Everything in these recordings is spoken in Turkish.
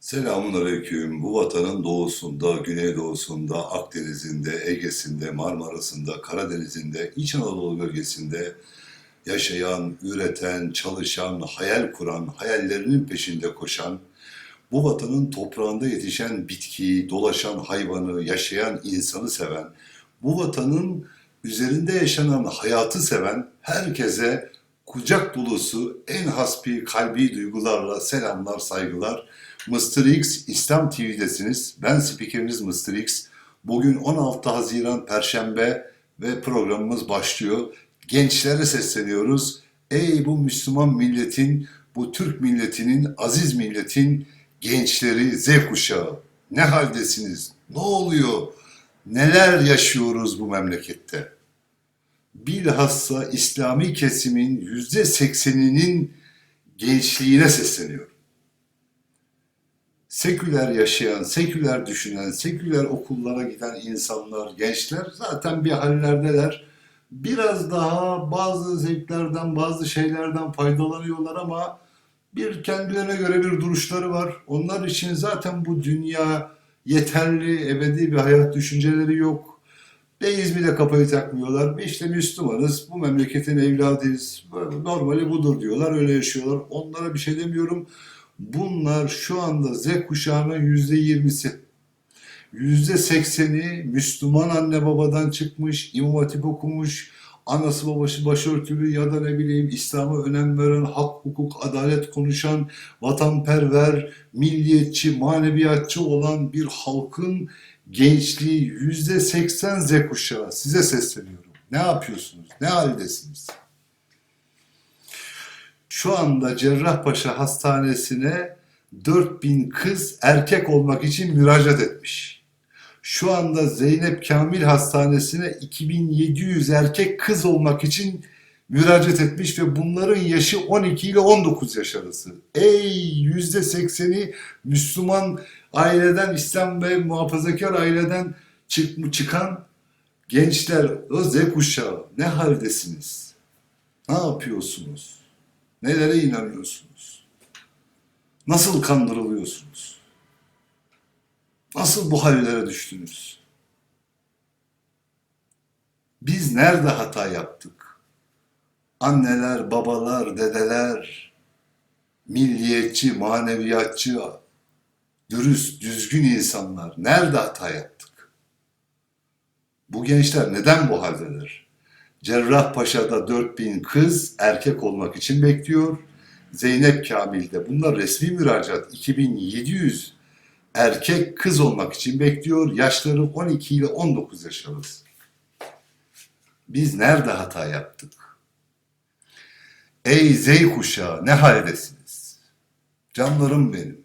Selamun aleyküm. Bu vatanın doğusunda, güneydoğusunda, Akdeniz'inde, Ege'sinde, Marmara'sında, Karadeniz'inde, İç Anadolu bölgesinde yaşayan, üreten, çalışan, hayal kuran, hayallerinin peşinde koşan, bu vatanın toprağında yetişen bitkiyi, dolaşan hayvanı, yaşayan insanı seven, bu vatanın üzerinde yaşanan hayatı seven herkese kucak dolusu en hasbi kalbi duygularla selamlar, saygılar. Mr. X İslam TV'desiniz. Ben spikeriniz Mr. X. Bugün 16 Haziran Perşembe ve programımız başlıyor. Gençlere sesleniyoruz. Ey bu Müslüman milletin, bu Türk milletinin, aziz milletin gençleri, Z kuşağı. Ne haldesiniz? Ne oluyor? Neler yaşıyoruz bu memlekette? Bilhassa İslami kesimin yüzde sekseninin gençliğine sesleniyorum. Seküler yaşayan, seküler düşünen, seküler okullara giden insanlar, gençler zaten bir hallerdeler. Biraz daha bazı zevklerden, bazı şeylerden faydalanıyorlar ama bir kendilerine göre bir duruşları var. Onlar için zaten bu dünya yeterli, ebedi bir hayat düşünceleri yok. Deizmi de kafayı takmıyorlar. İşte Müslümanız, bu memleketin evladıyız. Normali budur diyorlar, öyle yaşıyorlar. Onlara bir şey demiyorum. Bunlar şu anda Z kuşağının yüzde yirmisi. Yüzde sekseni Müslüman anne babadan çıkmış, imam hatip okumuş, anası babası başörtülü ya da ne bileyim İslam'a önem veren, hak, hukuk, adalet konuşan, vatanperver, milliyetçi, maneviyatçı olan bir halkın gençliği yüzde seksen Z kuşağı. Size sesleniyorum. Ne yapıyorsunuz? Ne haldesiniz? Şu anda Cerrahpaşa Hastanesi'ne 4000 kız erkek olmak için müracaat etmiş. Şu anda Zeynep Kamil Hastanesi'ne 2700 erkek kız olmak için müracaat etmiş ve bunların yaşı 12 ile 19 yaş arası. Ey yüzde sekseni Müslüman aileden, İslam ve muhafazakar aileden çık, çıkan gençler, o Z kuşağı ne haldesiniz? Ne yapıyorsunuz? Nelere inanıyorsunuz? Nasıl kandırılıyorsunuz? Nasıl bu hallere düştünüz? Biz nerede hata yaptık? Anneler, babalar, dedeler, milliyetçi, maneviyatçı, dürüst, düzgün insanlar nerede hata yaptık? Bu gençler neden bu haldeler? Cerrahpaşa'da 4000 kız erkek olmak için bekliyor. Zeynep Kamil'de bunlar resmi müracaat 2700 erkek kız olmak için bekliyor. Yaşları 12 ile 19 yaş arası. Biz nerede hata yaptık? Ey Z kuşağı ne haldesiniz? Canlarım benim.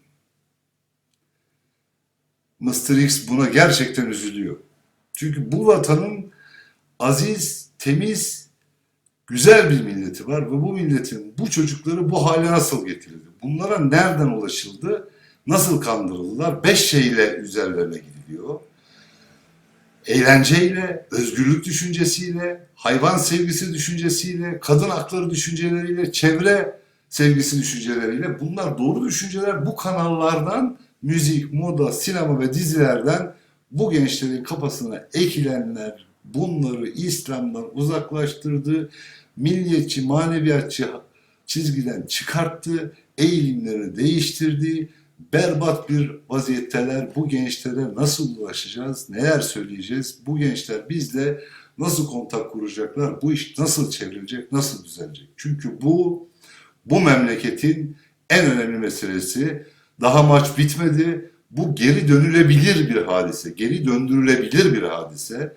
Mr. X buna gerçekten üzülüyor. Çünkü bu vatanın aziz, temiz, güzel bir milleti var ve bu milletin bu çocukları bu hale nasıl getirildi? Bunlara nereden ulaşıldı? Nasıl kandırıldılar? Beş şeyle üzerlerine gidiliyor. Eğlenceyle, özgürlük düşüncesiyle, hayvan sevgisi düşüncesiyle, kadın hakları düşünceleriyle, çevre sevgisi düşünceleriyle bunlar doğru düşünceler bu kanallardan müzik, moda, sinema ve dizilerden bu gençlerin kafasına ekilenler bunları İslam'dan uzaklaştırdı. Milliyetçi, maneviyatçı çizgiden çıkarttı. Eğilimlerini değiştirdi. Berbat bir vaziyetteler. Bu gençlere nasıl ulaşacağız? Neler söyleyeceğiz? Bu gençler bizle nasıl kontak kuracaklar? Bu iş nasıl çevrilecek? Nasıl düzelecek? Çünkü bu bu memleketin en önemli meselesi. Daha maç bitmedi. Bu geri dönülebilir bir hadise. Geri döndürülebilir bir hadise.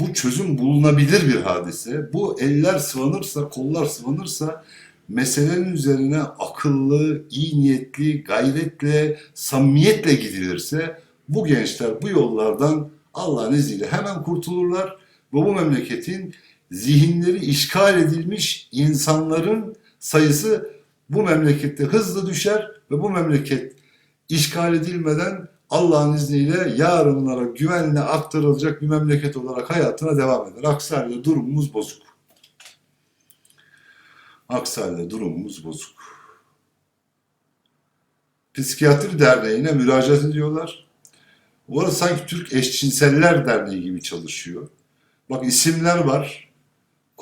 Bu çözüm bulunabilir bir hadise. Bu eller sıvanırsa, kollar sıvanırsa meselenin üzerine akıllı, iyi niyetli, gayretle, samimiyetle gidilirse bu gençler bu yollardan Allah'ın izniyle hemen kurtulurlar ve bu memleketin zihinleri işgal edilmiş insanların sayısı bu memlekette hızlı düşer ve bu memleket işgal edilmeden Allah'ın izniyle yarınlara güvenle aktarılacak bir memleket olarak hayatına devam eder. Aksi durumumuz bozuk. Aksi durumumuz bozuk. Psikiyatri Derneği'ne müracaat ediyorlar. Orası sanki Türk Eşcinseller Derneği gibi çalışıyor. Bak isimler var.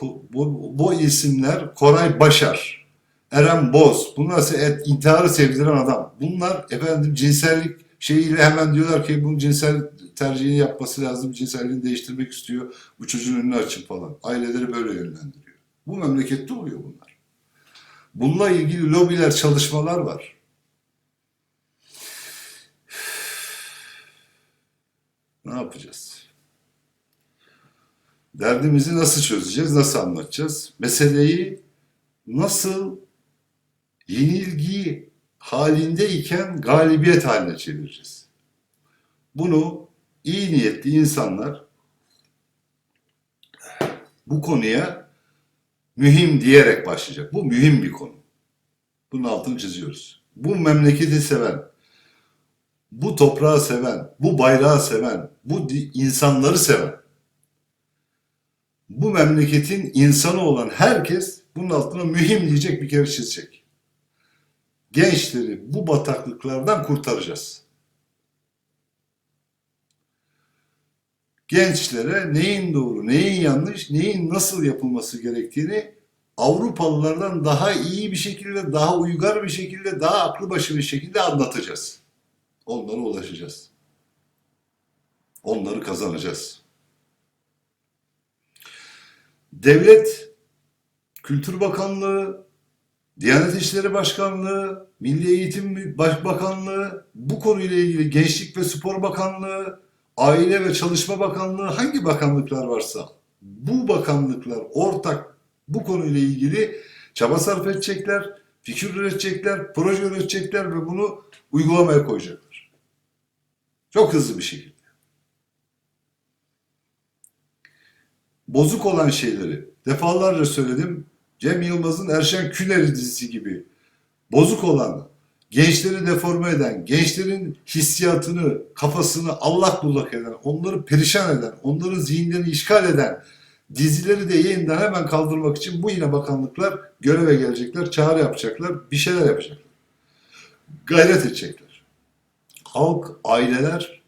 Bu, bu isimler Koray Başar, Eren Boz. Bunlar ise intiharı sevdiren adam. Bunlar efendim cinsellik şeyiyle hemen diyorlar ki bunun cinsel tercihini yapması lazım. Cinselliğini değiştirmek istiyor. Bu çocuğun önünü açın falan. Aileleri böyle yönlendiriyor. Bu memlekette oluyor bunlar. Bununla ilgili lobiler, çalışmalar var. Ne yapacağız? Derdimizi nasıl çözeceğiz, nasıl anlatacağız? Meseleyi nasıl yenilgi halindeyken galibiyet haline çevireceğiz? Bunu iyi niyetli insanlar bu konuya mühim diyerek başlayacak. Bu mühim bir konu. Bunun altını çiziyoruz. Bu memleketi seven, bu toprağı seven, bu bayrağı seven, bu insanları seven, bu memleketin insanı olan herkes bunun altına mühim diyecek bir kere çizecek. Gençleri bu bataklıklardan kurtaracağız. Gençlere neyin doğru, neyin yanlış, neyin nasıl yapılması gerektiğini Avrupalılardan daha iyi bir şekilde, daha uygar bir şekilde, daha aklı başı bir şekilde anlatacağız. Onlara ulaşacağız. Onları kazanacağız. Devlet, Kültür Bakanlığı, Diyanet İşleri Başkanlığı, Milli Eğitim Başbakanlığı, bu konuyla ilgili Gençlik ve Spor Bakanlığı, Aile ve Çalışma Bakanlığı hangi bakanlıklar varsa bu bakanlıklar ortak bu konuyla ilgili çaba sarf edecekler, fikir üretecekler, proje üretecekler ve bunu uygulamaya koyacaklar. Çok hızlı bir şekilde. Bozuk olan şeyleri defalarca söyledim. Cem Yılmaz'ın Erşen Küleri dizisi gibi bozuk olan, gençleri deforme eden, gençlerin hissiyatını, kafasını allak bullak eden, onları perişan eden, onların zihinlerini işgal eden dizileri de yeniden hemen kaldırmak için bu yine bakanlıklar göreve gelecekler, çağrı yapacaklar, bir şeyler yapacaklar. Gayret edecekler. Halk, aileler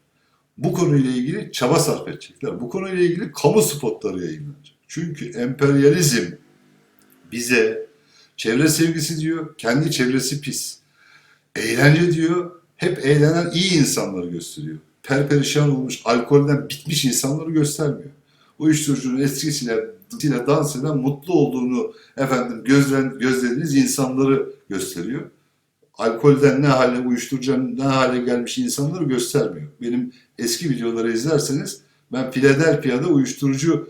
bu konuyla ilgili çaba sarf edecekler. Bu konuyla ilgili kamu spotları yayınlanacak. Çünkü emperyalizm bize çevre sevgisi diyor, kendi çevresi pis. Eğlence diyor, hep eğlenen iyi insanları gösteriyor. Perperişan olmuş, alkolden bitmiş insanları göstermiyor. Uyuşturucunun etkisiyle ile dans eden, mutlu olduğunu efendim gözlen, gözlediğiniz insanları gösteriyor. Alkolden ne hale, uyuşturucudan ne hale gelmiş insanları göstermiyor. Benim eski videoları izlerseniz ben Philadelphia'da uyuşturucu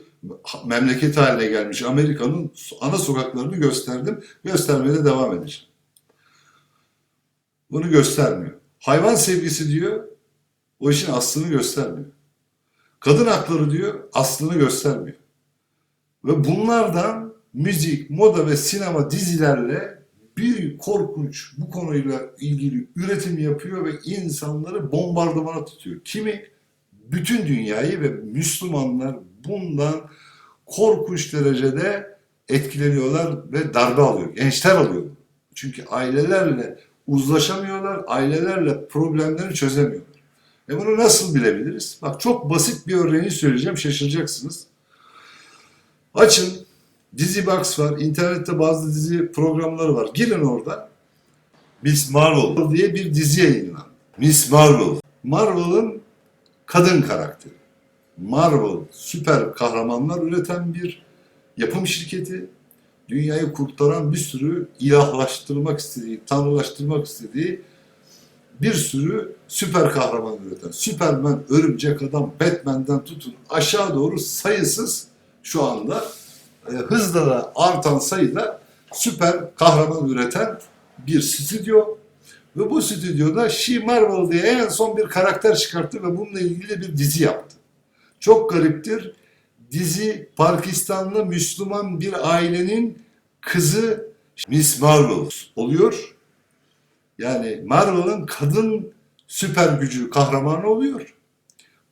memleket haline gelmiş Amerika'nın ana sokaklarını gösterdim. Göstermeye de devam edeceğim. Bunu göstermiyor. Hayvan sevgisi diyor, o işin aslını göstermiyor. Kadın hakları diyor, aslını göstermiyor. Ve bunlardan müzik, moda ve sinema dizilerle bir korkunç bu konuyla ilgili üretim yapıyor ve insanları bombardımana tutuyor. Kimi? Bütün dünyayı ve Müslümanlar bundan korkunç derecede etkileniyorlar ve darbe alıyor. Gençler alıyor. Çünkü ailelerle uzlaşamıyorlar, ailelerle problemleri çözemiyorlar. E bunu nasıl bilebiliriz? Bak çok basit bir örneğini söyleyeceğim, şaşıracaksınız. Açın, Dizibox var, internette bazı dizi programları var. Girin orada. Miss Marvel diye bir dizi yayınlandı. Miss Marvel. Marvel'ın kadın karakteri. Marvel süper kahramanlar üreten bir yapım şirketi. Dünyayı kurtaran bir sürü ilahlaştırmak istediği, tanrılaştırmak istediği bir sürü süper kahraman üreten. Superman, Örümcek Adam, Batman'den tutun aşağı doğru sayısız şu anda e, hızla da artan sayıda süper kahraman üreten bir stüdyo. Ve bu stüdyoda She Marvel diye en son bir karakter çıkarttı ve bununla ilgili bir dizi yaptı. Çok gariptir. Dizi Pakistanlı Müslüman bir ailenin kızı Miss Marvel oluyor. Yani Marvel'ın kadın süper gücü kahramanı oluyor.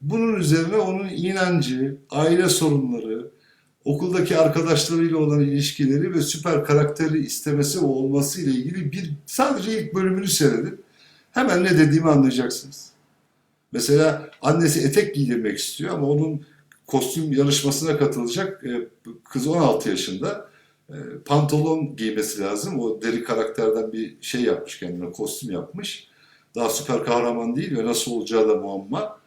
Bunun üzerine onun inancı, aile sorunları, okuldaki arkadaşlarıyla olan ilişkileri ve süper karakteri istemesi olması ile ilgili bir sadece ilk bölümünü seyredin. Hemen ne dediğimi anlayacaksınız. Mesela annesi etek giydirmek istiyor ama onun kostüm yarışmasına katılacak e, kız 16 yaşında. E, Pantolon giymesi lazım. O deri karakterden bir şey yapmış kendine, kostüm yapmış. Daha süper kahraman değil ve nasıl olacağı da muamma.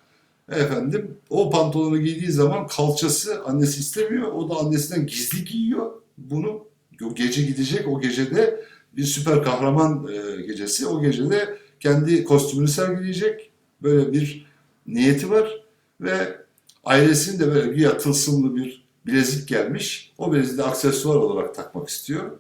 Efendim o pantolonu giydiği zaman kalçası annesi istemiyor. O da annesinden gizli giyiyor bunu. O gece gidecek. O gecede bir süper kahraman e, gecesi. O gecede kendi kostümünü sergileyecek. Böyle bir niyeti var. Ve ailesinin de böyle güya tılsımlı bir bilezik gelmiş. O bileziği de aksesuar olarak takmak istiyor.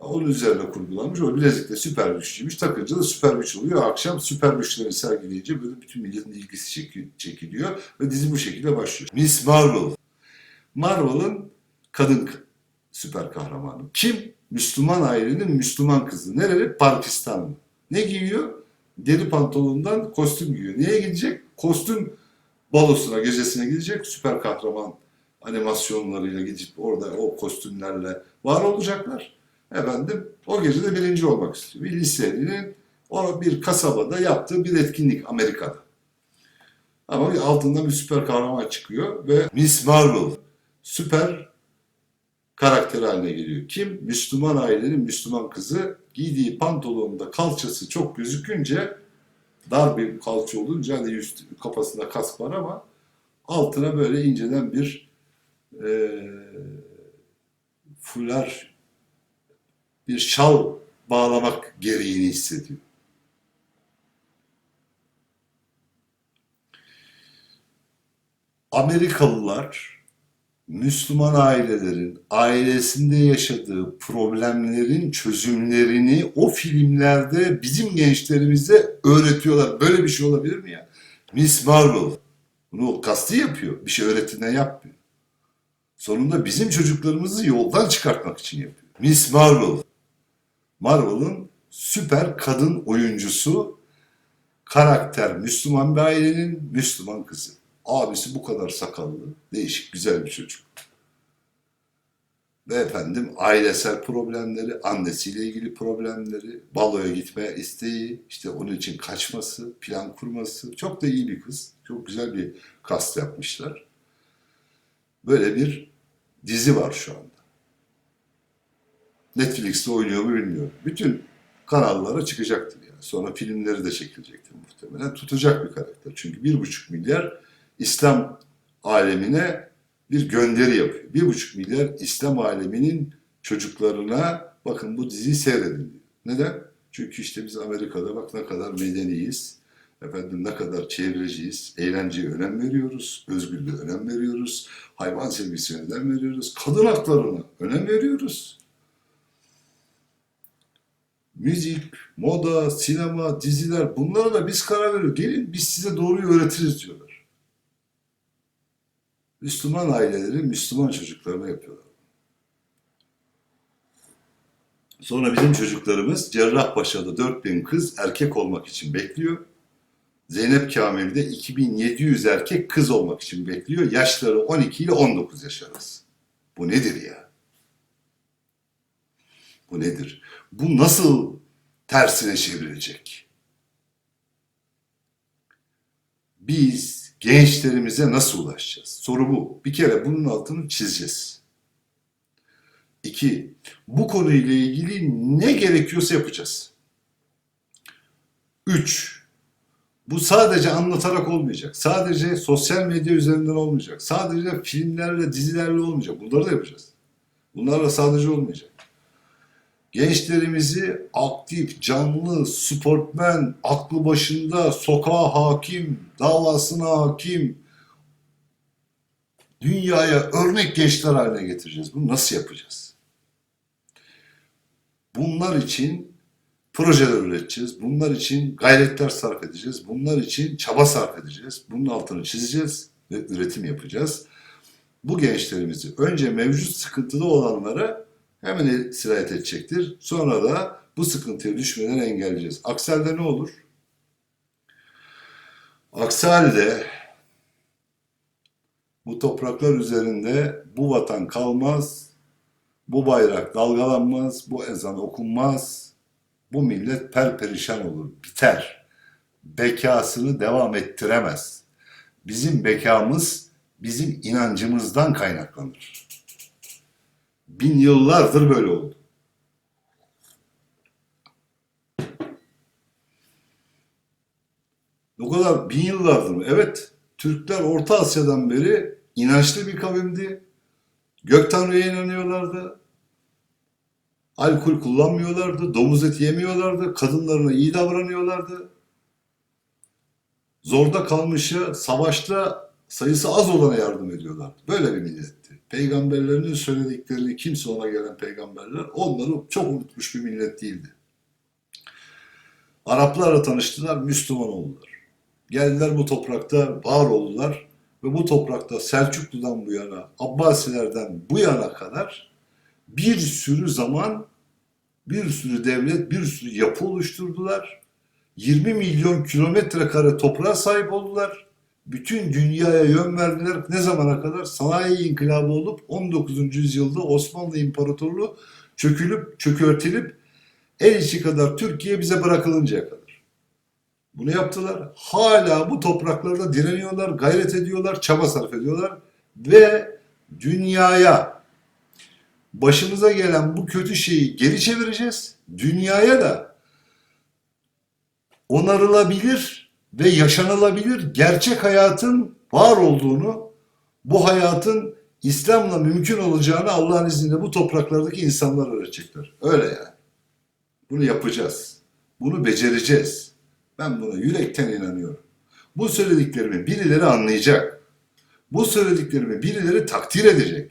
Onun üzerine kurgulanmış. O bilezik de süper güçlüymüş. Takınca da süper güç oluyor. Akşam süper güçlerini sergileyince böyle bütün milletin ilgisi çeki- çekiliyor. Ve dizi bu şekilde başlıyor. Miss Marvel. Marvel'ın kadın süper kahramanı. Kim? Müslüman ailenin Müslüman kızı. Nereli? Pakistanlı. Ne giyiyor? Deri pantolonundan kostüm giyiyor. Niye gidecek? Kostüm balosuna, gecesine gidecek. Süper kahraman animasyonlarıyla gidip orada o kostümlerle var olacaklar. Efendim o gece de birinci olmak istiyor. Bir lisenin o bir kasabada yaptığı bir etkinlik Amerika'da. Ama bir altından bir süper kahraman çıkıyor ve Miss Marvel süper karakter haline geliyor. Kim? Müslüman ailenin Müslüman kızı giydiği pantolonunda kalçası çok gözükünce dar bir kalça olunca hani üst, kafasında kask var ama altına böyle inceden bir eee fular bir şal bağlamak gereğini hissediyor. Amerikalılar Müslüman ailelerin ailesinde yaşadığı problemlerin çözümlerini o filmlerde bizim gençlerimize öğretiyorlar. Böyle bir şey olabilir mi ya? Miss Marvel bunu kasti yapıyor. Bir şey öğretinden yapmıyor. Sonunda bizim çocuklarımızı yoldan çıkartmak için yapıyor. Miss Marvel. Marvel'ın süper kadın oyuncusu karakter Müslüman bir ailenin Müslüman kızı. Abisi bu kadar sakallı, değişik, güzel bir çocuk. Ve efendim ailesel problemleri, annesiyle ilgili problemleri, baloya gitme isteği, işte onun için kaçması, plan kurması. Çok da iyi bir kız. Çok güzel bir kast yapmışlar. Böyle bir dizi var şu anda. Netflix'te oynuyor mu bilmiyorum. Bütün kanallara çıkacaktır yani. Sonra filmleri de çekilecektir muhtemelen. Tutacak bir karakter. Çünkü bir buçuk milyar İslam alemine bir gönderi yapıyor. Bir buçuk milyar İslam aleminin çocuklarına bakın bu diziyi seyredin diyor. Neden? Çünkü işte biz Amerika'da bak ne kadar medeniyiz. Efendim ne kadar çevreciyiz. Eğlenceye önem veriyoruz. Özgürlüğe önem veriyoruz. Hayvan sevgisine önem veriyoruz. Kadın haklarına önem veriyoruz. Müzik, moda, sinema, diziler bunlara da biz karar veriyoruz. Gelin biz size doğruyu öğretiriz diyorlar. Müslüman aileleri Müslüman çocuklarına yapıyorlar. Sonra bizim çocuklarımız Cerrahpaşa'da 4000 kız erkek olmak için bekliyor. Zeynep Kamil'de 2700 erkek kız olmak için bekliyor. Yaşları 12 ile 19 yaş arası. Bu nedir ya? Bu nedir? Bu nasıl tersine çevrilecek? Biz gençlerimize nasıl ulaşacağız? Soru bu. Bir kere bunun altını çizeceğiz. İki, bu konuyla ilgili ne gerekiyorsa yapacağız. Üç, bu sadece anlatarak olmayacak. Sadece sosyal medya üzerinden olmayacak. Sadece filmlerle, dizilerle olmayacak. Bunları da yapacağız. Bunlarla sadece olmayacak. Gençlerimizi aktif, canlı, sportmen, aklı başında, sokağa hakim, davasına hakim, dünyaya örnek gençler haline getireceğiz. Bunu nasıl yapacağız? Bunlar için projeler üreteceğiz. Bunlar için gayretler sarf edeceğiz. Bunlar için çaba sarf edeceğiz. Bunun altını çizeceğiz ve üretim yapacağız. Bu gençlerimizi önce mevcut sıkıntıda olanlara hemen sirayet edecektir. Sonra da bu sıkıntıya düşmeden engelleyeceğiz. Aksi halde ne olur? Aksi halde bu topraklar üzerinde bu vatan kalmaz, bu bayrak dalgalanmaz, bu ezan okunmaz, bu millet perperişan olur, biter. bekasını devam ettiremez. Bizim bekamız bizim inancımızdan kaynaklanır. Bin yıllardır böyle oldu. O kadar bin yıllardır mı? Evet. Türkler Orta Asya'dan beri inançlı bir kavimdi. Gök Tanrı'ya inanıyorlardı. Alkol kullanmıyorlardı. Domuz eti yemiyorlardı. Kadınlarına iyi davranıyorlardı. Zorda kalmışa, savaşta sayısı az olana yardım ediyorlardı. Böyle bir milletti. Peygamberlerinin söylediklerini kimse ona gelen peygamberler onları çok unutmuş bir millet değildi. Araplarla tanıştılar, Müslüman oldular. Geldiler bu toprakta var oldular ve bu toprakta Selçuklu'dan bu yana, Abbasilerden bu yana kadar bir sürü zaman, bir sürü devlet, bir sürü yapı oluşturdular. 20 milyon kilometre kare toprağa sahip oldular. Bütün dünyaya yön verdiler. Ne zamana kadar? Sanayi inkılabı olup 19. yüzyılda Osmanlı İmparatorluğu çökülüp, çökörtülüp el içi kadar Türkiye bize bırakılıncaya kadar. Bunu yaptılar. Hala bu topraklarda direniyorlar, gayret ediyorlar, çaba sarf ediyorlar ve dünyaya başımıza gelen bu kötü şeyi geri çevireceğiz. Dünyaya da onarılabilir ve yaşanılabilir gerçek hayatın var olduğunu, bu hayatın İslam'la mümkün olacağını Allah'ın izniyle bu topraklardaki insanlar öğretecekler. Öyle yani. Bunu yapacağız. Bunu becereceğiz. Ben buna yürekten inanıyorum. Bu söylediklerimi birileri anlayacak. Bu söylediklerimi birileri takdir edecek.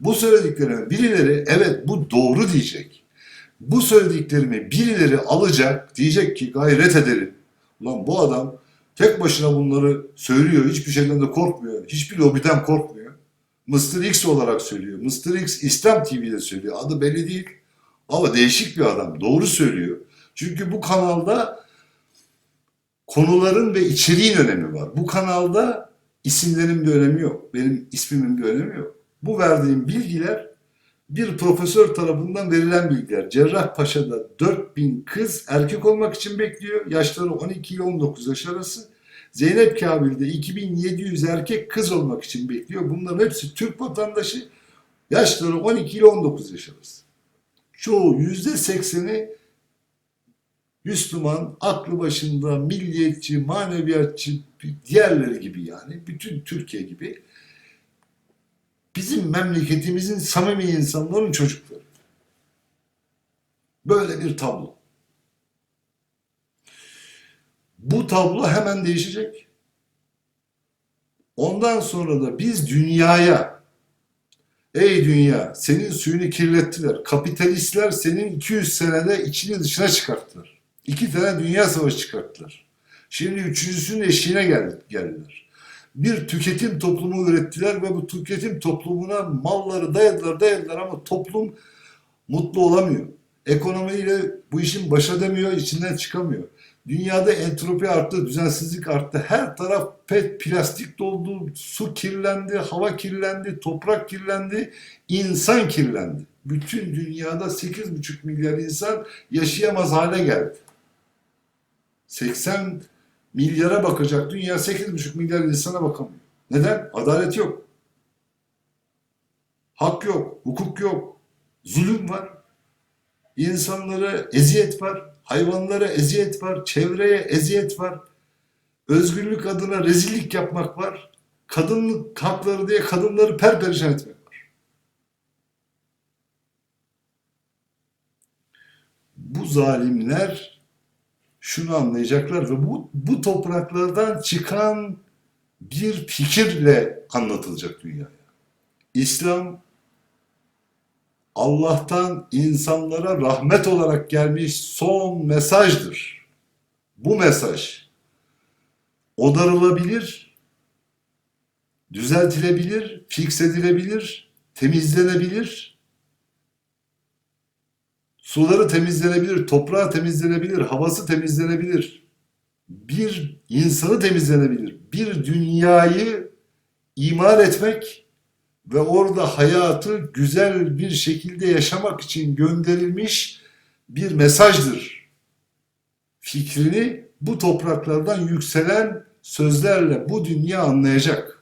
Bu söylediklerimi birileri evet bu doğru diyecek. Bu söylediklerimi birileri alacak, diyecek ki gayret edelim. Ulan bu adam tek başına bunları söylüyor, hiçbir şeyden de korkmuyor, hiçbir lobiden korkmuyor. Mr. X olarak söylüyor. Mr. X İslam TV'de söylüyor. Adı belli değil. Ama değişik bir adam. Doğru söylüyor. Çünkü bu kanalda konuların ve içeriğin önemi var. Bu kanalda isimlerin bir önemi yok. Benim ismimin bir önemi yok. Bu verdiğim bilgiler bir profesör tarafından verilen bilgiler. Cerrahpaşa'da 4000 kız erkek olmak için bekliyor. Yaşları 12 ile 19 yaş arası. Zeynep Kabil'de 2700 erkek kız olmak için bekliyor. Bunların hepsi Türk vatandaşı. Yaşları 12 ile 19 yaş arası. Çoğu %80'i Müslüman, aklı başında, milliyetçi, maneviyatçı, diğerleri gibi yani, bütün Türkiye gibi bizim memleketimizin samimi insanların çocukları. Böyle bir tablo. Bu tablo hemen değişecek. Ondan sonra da biz dünyaya Ey dünya senin suyunu kirlettiler. Kapitalistler senin 200 senede içini dışına çıkarttılar. İki tane dünya savaşı çıkarttılar. Şimdi üçüncüsünün eşiğine geldi, geldiler. Bir tüketim toplumu ürettiler ve bu tüketim toplumuna malları dayadılar dayadılar ama toplum mutlu olamıyor. Ekonomiyle bu işin başa demiyor, içinden çıkamıyor. Dünyada entropi arttı, düzensizlik arttı. Her taraf pet, plastik doldu, su kirlendi, hava kirlendi, toprak kirlendi, insan kirlendi. Bütün dünyada 8,5 milyar insan yaşayamaz hale geldi. 80 milyara bakacak dünya 8,5 milyar insana bakamıyor. Neden? Adalet yok. Hak yok, hukuk yok, zulüm var. İnsanlara eziyet var, hayvanlara eziyet var, çevreye eziyet var. Özgürlük adına rezillik yapmak var. Kadınlık hakları diye kadınları perperişan etmek var. Bu zalimler şunu anlayacaklar ve bu, bu topraklardan çıkan bir fikirle anlatılacak dünyaya. İslam Allah'tan insanlara rahmet olarak gelmiş son mesajdır. Bu mesaj odarılabilir, düzeltilebilir, fix edilebilir, temizlenebilir. Suları temizlenebilir, toprağı temizlenebilir, havası temizlenebilir. Bir insanı temizlenebilir. Bir dünyayı imar etmek ve orada hayatı güzel bir şekilde yaşamak için gönderilmiş bir mesajdır. Fikrini bu topraklardan yükselen sözlerle bu dünya anlayacak.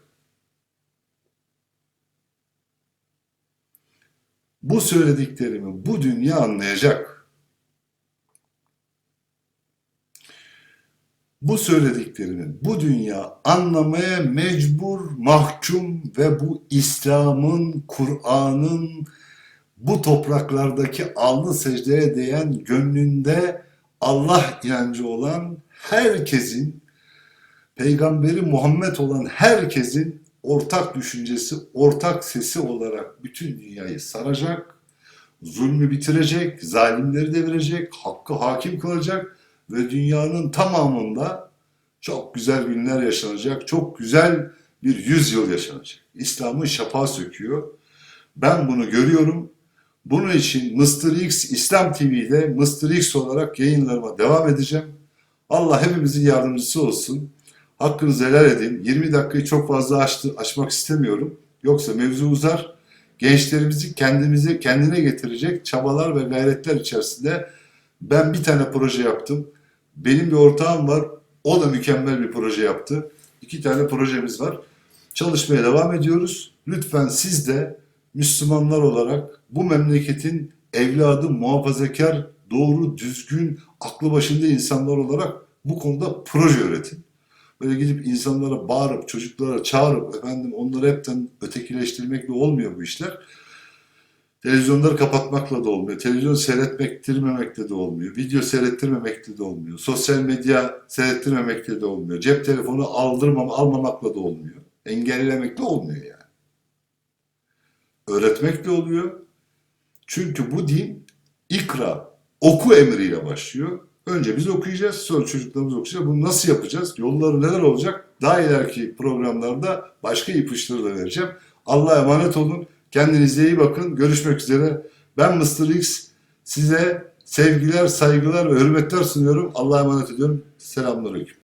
Bu söylediklerimi bu dünya anlayacak. Bu söylediklerimi bu dünya anlamaya mecbur, mahkum ve bu İslam'ın, Kur'an'ın bu topraklardaki alnı secdeye değen gönlünde Allah inancı olan herkesin, Peygamberi Muhammed olan herkesin ortak düşüncesi, ortak sesi olarak bütün dünyayı saracak, zulmü bitirecek, zalimleri devirecek, hakkı hakim kılacak ve dünyanın tamamında çok güzel günler yaşanacak, çok güzel bir yüzyıl yaşanacak. İslam'ın şapağı söküyor. Ben bunu görüyorum. Bunun için Mr. X İslam TV'de Mr. X olarak yayınlarıma devam edeceğim. Allah hepimizin yardımcısı olsun. Hakkınızı helal edin. 20 dakikayı çok fazla açtı, açmak istemiyorum. Yoksa mevzu uzar. Gençlerimizi kendimizi kendine getirecek çabalar ve gayretler içerisinde ben bir tane proje yaptım. Benim bir ortağım var. O da mükemmel bir proje yaptı. İki tane projemiz var. Çalışmaya devam ediyoruz. Lütfen siz de Müslümanlar olarak bu memleketin evladı muhafazakar, doğru, düzgün, aklı başında insanlar olarak bu konuda proje üretin. Böyle gidip insanlara bağırıp, çocuklara çağırıp efendim onları hepten ötekileştirmekle olmuyor bu işler. Televizyonları kapatmakla da olmuyor. Televizyon seyretmektirmemekle de olmuyor. Video seyrettirmemekle de olmuyor. Sosyal medya seyrettirmemekle de olmuyor. Cep telefonu aldırmam, almamakla da olmuyor. Engellemekle olmuyor yani. Öğretmekle oluyor. Çünkü bu din ikra, oku emriyle başlıyor. Önce biz okuyacağız, sonra çocuklarımız okuyacak. Bunu nasıl yapacağız? Yolları neler olacak? Daha ileriki programlarda başka ipuçları da vereceğim. Allah'a emanet olun. Kendinize iyi bakın. Görüşmek üzere. Ben Mr. X. Size sevgiler, saygılar ve hürmetler sunuyorum. Allah'a emanet ediyorum. Selamünaleyküm.